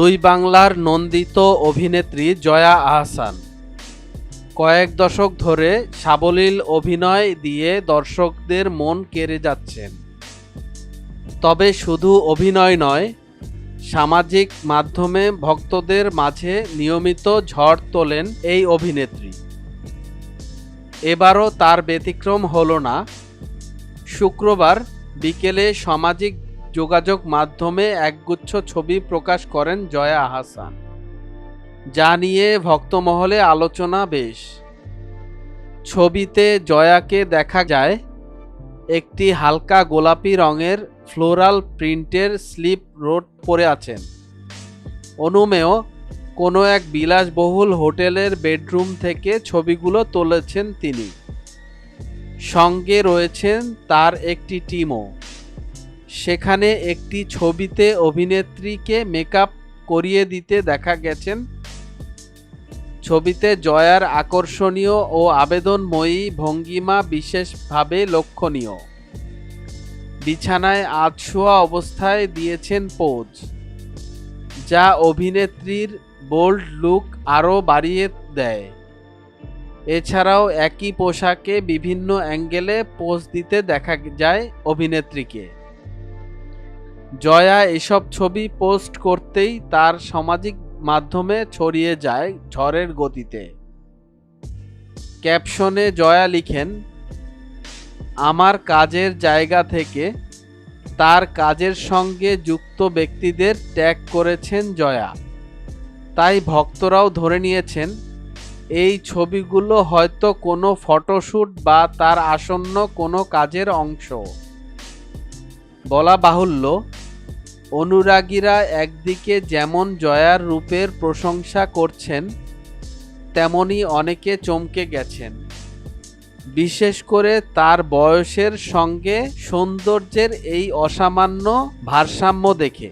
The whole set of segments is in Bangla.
দুই বাংলার নন্দিত অভিনেত্রী জয়া আহসান। কয়েক দশক ধরে সাবলীল অভিনয় দিয়ে দর্শকদের মন কেড়ে যাচ্ছেন। তবে শুধু অভিনয় নয়, সামাজিক মাধ্যমে ভক্তদের মাঝে নিয়মিত ঝড় তোলেন এই অভিনেত্রী। এবারও তার ব্যতিক্রম হল না। শুক্রবার বিকেলে সামাজিক যোগাযোগ মাধ্যমে একগুচ্ছ ছবি প্রকাশ করেন জয়া আহসান যা নিয়ে ভক্তমহলে আলোচনা বেশ। ছবিতে জয়াকে দেখা যায় একটি হালকা গোলাপি রঙের ফ্লোরাল প্রিন্টের স্লিপ রোড পরে আছেন। অনুমেয় কোনো এক বিলাসবহুল হোটেলের বেডরুম থেকে ছবিগুলো তুলেছেন তিনি। সঙ্গে রয়েছেন তার একটি টিমও। সেখানে একটি ছবিতে অভিনেত্রীকে মেকআপ করিয়ে দিতে দেখা গেছেন। ছবিতে জয়ার আকর্ষণীয় ও আবেদনময়ী ভঙ্গিমা বিশেষভাবে লক্ষণীয়। বিছানায় আধশোয়া অবস্থায় দিয়েছেন পোজ, যা অভিনেত্রীর বোল্ড লুক আরও বাড়িয়ে দেয়। এছাড়াও একই পোশাকে বিভিন্ন অ্যাঙ্গেলে পোজ দিতে দেখা যায় অভিনেত্রীকে। জয়া এসব ছবি পোস্ট করতেই তার সামাজিক মাধ্যমে ছড়িয়ে যায় ঝড়ের গতিতে। ক্যাপশনে জয়া লিখেন, আমার কাজের জায়গা থেকে তার কাজের সঙ্গে যুক্ত ব্যক্তিদের ট্যাগ করেছেন জয়া। তাই ভক্তরাও ধরে নিয়েছেন, এই ছবিগুলো হয়তো কোনো ফটোশ্যুট বা তার আসন্ন কোনো কাজের অংশ। বলা বাহুল্য অনুরাগীরা একদিকে যেমন জয়ার রূপের প্রশংসা করছেন, তেমনি অনেকে চমকে গেছেন। বিশেষ করে তার বয়সের সঙ্গে সৌন্দর্যের এই অসামান্য ভারসাম্য দেখে।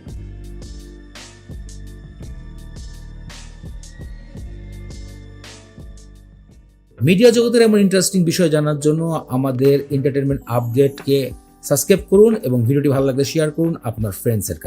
মিডিয়া জগতের এমন ইন্টারেস্টিং বিষয় জানার জন্য আমাদের এন্টারটেনমেন্ট আপডেটকে সাবস্ক্রাইব করুন এবং ভিডিওটি ভালো লাগলে শেয়ার করুন আপনার ফ্রেন্ডসের কাছে।